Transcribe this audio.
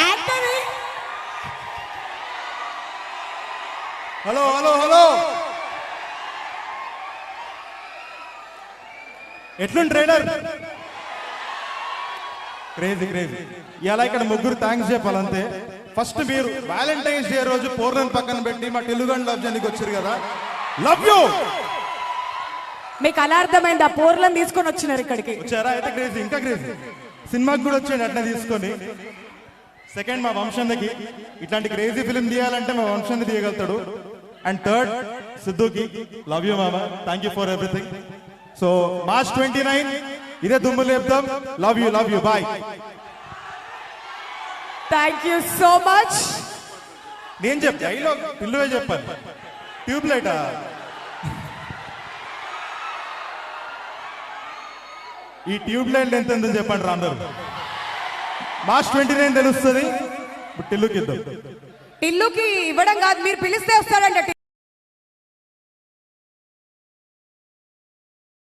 Actor hello hello hello ఎట్లుంది trader crazy crazy ఇలా ఇక్కడ ముగ్గురు థ్యాంక్స్ చెప్పాలంతే. ఫస్ట్ మీరు వ్యాలంటైన్స్ డే రోజు పూర్ణని పక్కన పెట్టి మా తెలుగు లవ్ జనికి వచ్చారు కదా. లవ్ యూ మీకు అలా అర్థమైంది ఆ పూర్లను తీసుకొని వచ్చినారు ఇక్కడికి. వచ్చారా? అయితే క్రేజీ ఇంకా క్రేజీ సినిమాకి కూడా వచ్చాడు అట్లా తీసుకొని. సెకండ్ మా వంశందకి ఇట్లాంటి క్రేజీ ఫిలిం తీయాలంటే మా వంశంది తీయగలుగుతాడు. అండ్ థర్డ్ సిద్ధుకి లవ్ యూ మామ. Thank you for everything so March twenty nine ఇదే దుమ్ము లేపుదాం love you love you boy thank you so much నేను చెప్ డైలాగ్ పిల్లువే చెప్పాను ట్యూబ్ లైటా ఈ ట్యూబ్ లైట్ ఎంత ఉందని చెప్పండి రా అందరూ? మార్చ్ ట్వంటీ నైన్ తెలుస్తుంది. టిల్లుకి టిల్లుకి ఇవ్వడం కాదు మీరు పిలిస్తే వస్తాడంట